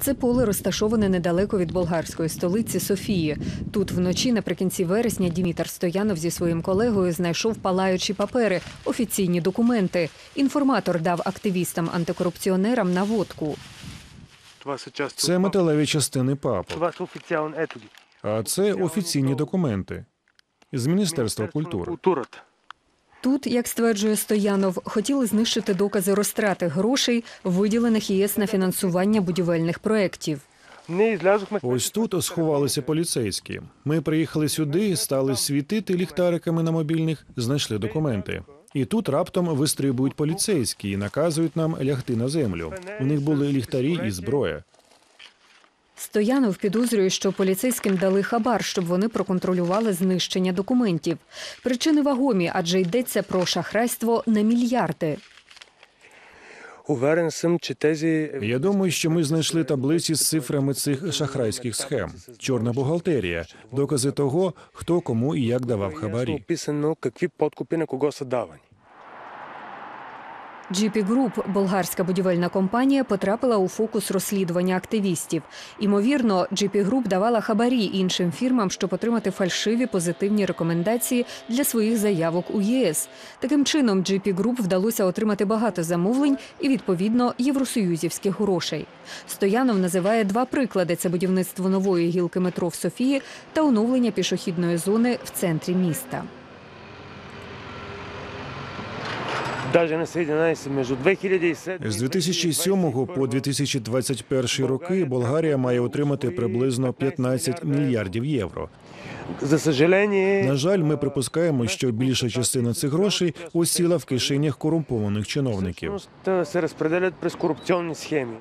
Це поле розташоване недалеко від болгарської столиці Софії. Тут вночі, наприкінці вересня, Дімітр Стоянов зі своїм колегою знайшов палаючі папери, офіційні документи. Інформатор дав активістам-антикорупціонерам наводку. Це металеві частини папок, а це офіційні документи з Міністерства культури. Тут, як стверджує Стоянов, хотіли знищити докази розтрати грошей, виділених ЄС на фінансування будівельних проєктів. Ось тут сховалися поліцейські. Ми приїхали сюди, стали світити ліхтариками на мобільних, знайшли документи. І тут раптом вистрибують поліцейські і наказують нам лягти на землю. У них були ліхтарі і зброя. Стоянов підозрює, що поліцейським дали хабар, щоб вони проконтролювали знищення документів. Причини вагомі, адже йдеться про шахрайство на мільярди. Я думаю, що ми знайшли таблиці з цифрами цих шахрайських схем. Чорна бухгалтерія, докази того, хто кому і як давав хабарі. GP Group, болгарська будівельна компанія, потрапила у фокус розслідування активістів. Імовірно, GP Group давала хабарі іншим фірмам, щоб отримати фальшиві позитивні рекомендації для своїх заявок у ЄС. Таким чином, GP Group вдалося отримати багато замовлень і відповідно євросоюзівських грошей. Стоянов називає два приклади: це будівництво нової гілки метро в Софії та оновлення пішохідної зони в центрі міста. З 2007 по 2021 роки Болгарія має отримати приблизно 15 мільярдів євро. На жаль, ми припускаємо, що більша частина цих грошей осіла в кишенях корумпованих чиновників. Це розпределять през корупционни схеми.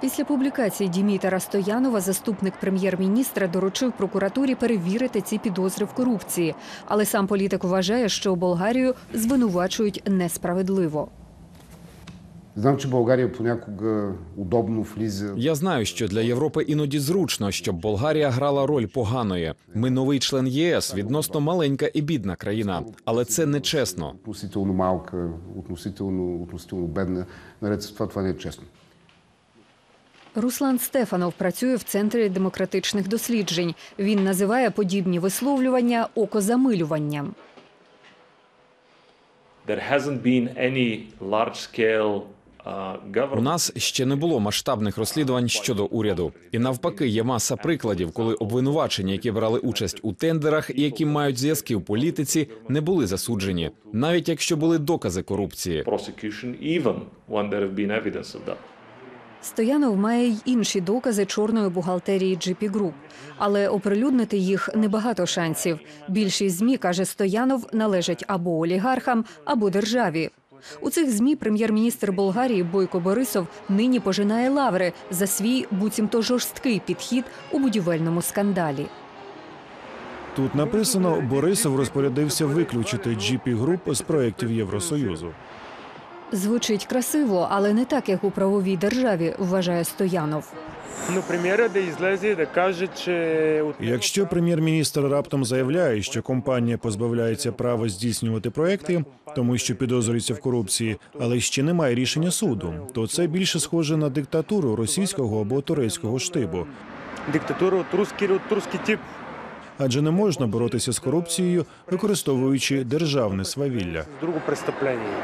Після публікації Дімітара Стоянова заступник прем'єр-міністра доручив прокуратурі перевірити ці підозри в корупції. Але сам політик вважає, що Болгарію звинувачують несправедливо. Знам, че България понякога удобно влиза. Я знаю, що для Європи іноді зручно, щоб Болгарія грала роль поганої. Ми новий член ЄС, відносно маленька і бідна країна, але це не чесно. Относително малка, относително, относително бедна. Наред с това, това не е честно. Руслан Стефанов працює в центрі демократичних досліджень. Він називає подібні висловлювання окозамилюванням. uh, У нас ще не було масштабних розслідувань щодо уряду. І навпаки, є маса прикладів, коли обвинувачені, які брали участь у тендерах і які мають зв'язки в політиці, не були засуджені, навіть якщо були докази корупції. Стоянов має й інші докази чорної бухгалтерії GP Group. але оприлюднити їх небагато шансів. Більшість змі каже Стоянов належать або олігархам, або державі. У цих змі прем'єр-міністр Болгарії Бойко Борисов нині пожинає лаври за свій буцімто жорсткий підхід у будівельному скандалі. Тут написано, Борисов розпорядився виключити GP Group з проєктів Євросоюзу. Звучить красиво, але не так, як у правовій державі, вважає Стоянов. От- Якщо прем'єр-міністр раптом заявляє, що компанія позбавляється права здійснювати проекти, тому що підозрюється в корупції, але ще немає рішення суду, то це більше схоже на диктатуру російського або турецького штибу. От руски или тип. Адже не можна боротися з корупцією, використовуючи державне свавілля. С друго престъпление.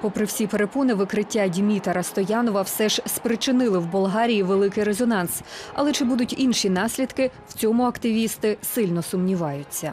Попри всі перепони, викриття Дімітара Стоянова все ж спричинили в Болгарії великий резонанс. Але чи будуть інші наслідки, в цьому активісти сильно сумніваються.